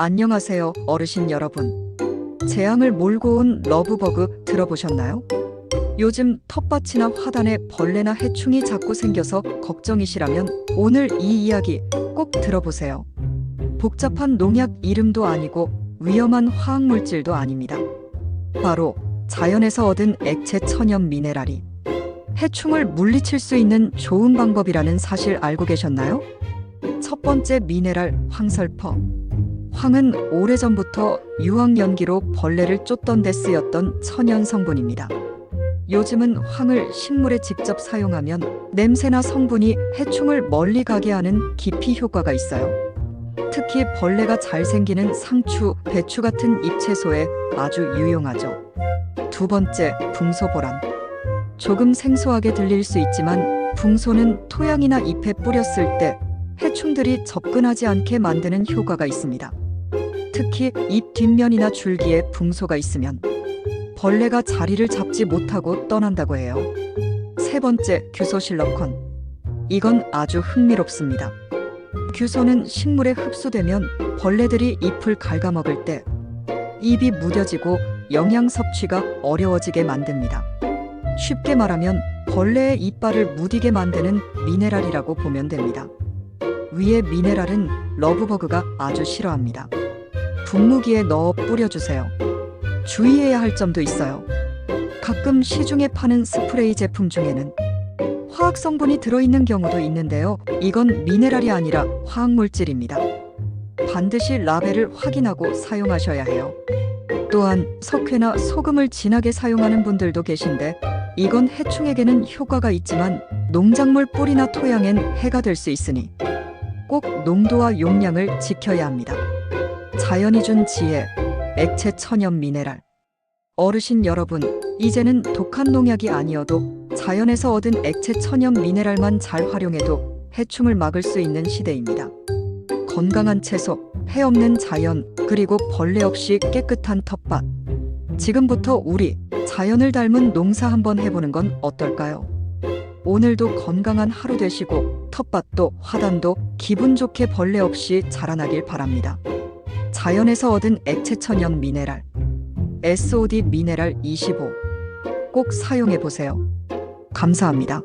안녕하세요, 어르신 여러분. 재앙을 몰고 온 러브버그 들어보셨나요? 요즘 텃밭이나 화단에 벌레나 해충이 자꾸 생겨서 걱정이시라면 오늘 이 이야기 꼭 들어보세요. 복잡한 농약 이름도 아니고 위험한 화학물질도 아닙니다. 바로 자연에서 얻은 액체 천연 미네랄이 해충을 물리칠 수 있는 좋은 방법이라는 사실 알고 계셨나요? 첫 번째 미네랄 황설퍼. 황은 오래전부터 유황 연기로 벌레를 쫓던 데 쓰였던 천연 성분입니다. 요즘은 황을 식물에 직접 사용하면 냄새나 성분이 해충을 멀리 가게 하는 기피 효과가 있어요. 특히 벌레가 잘 생기는 상추, 배추 같은 잎채소에 아주 유용하죠. 두 번째, 붕소보란. 조금 생소하게 들릴 수 있지만 붕소는 토양이나 잎에 뿌렸을 때 해충들이 접근하지 않게 만드는 효과가 있습니다. 특히 잎 뒷면이나 줄기에 붕소가 있으면 벌레가 자리를 잡지 못하고 떠난다고 해요. 세 번째, 규소실러콘. 이건 아주 흥미롭습니다. 규소는 식물에 흡수되면 벌레들이 잎을 갉아먹을 때 잎이 무뎌지고 영양 섭취가 어려워지게 만듭니다. 쉽게 말하면 벌레의 이빨을 무디게 만드는 미네랄이라고 보면 됩니다. 위의 미네랄은 러브버그가 아주 싫어합니다. 분무기에 넣어 뿌려주세요. 주의해야 할 점도 있어요. 가끔 시중에 파는 스프레이 제품 중에는 화학 성분이 들어있는 경우도 있는데요. 이건 미네랄이 아니라 화학물질입니다. 반드시 라벨을 확인하고 사용하셔야 해요. 또한 석회나 소금을 진하게 사용하는 분들도 계신데 이건 해충에게는 효과가 있지만 농작물 뿌리나 토양엔 해가 될 수 있으니 꼭 농도와 용량을 지켜야 합니다. 자연이 준 지혜, 액체 천연 미네랄. 어르신 여러분, 이제는 독한 농약이 아니어도 자연에서 얻은 액체 천연 미네랄만 잘 활용해도 해충을 막을 수 있는 시대입니다. 건강한 채소, 해 없는 자연, 그리고 벌레 없이 깨끗한 텃밭. 지금부터 우리 자연을 닮은 농사 한번 해보는 건 어떨까요? 오늘도 건강한 하루 되시고 텃밭도 화단도 기분 좋게 벌레 없이 자라나길 바랍니다. 자연에서 얻은 액체 천연 미네랄 SOD 미네랄 25 꼭 사용해 보세요. 감사합니다.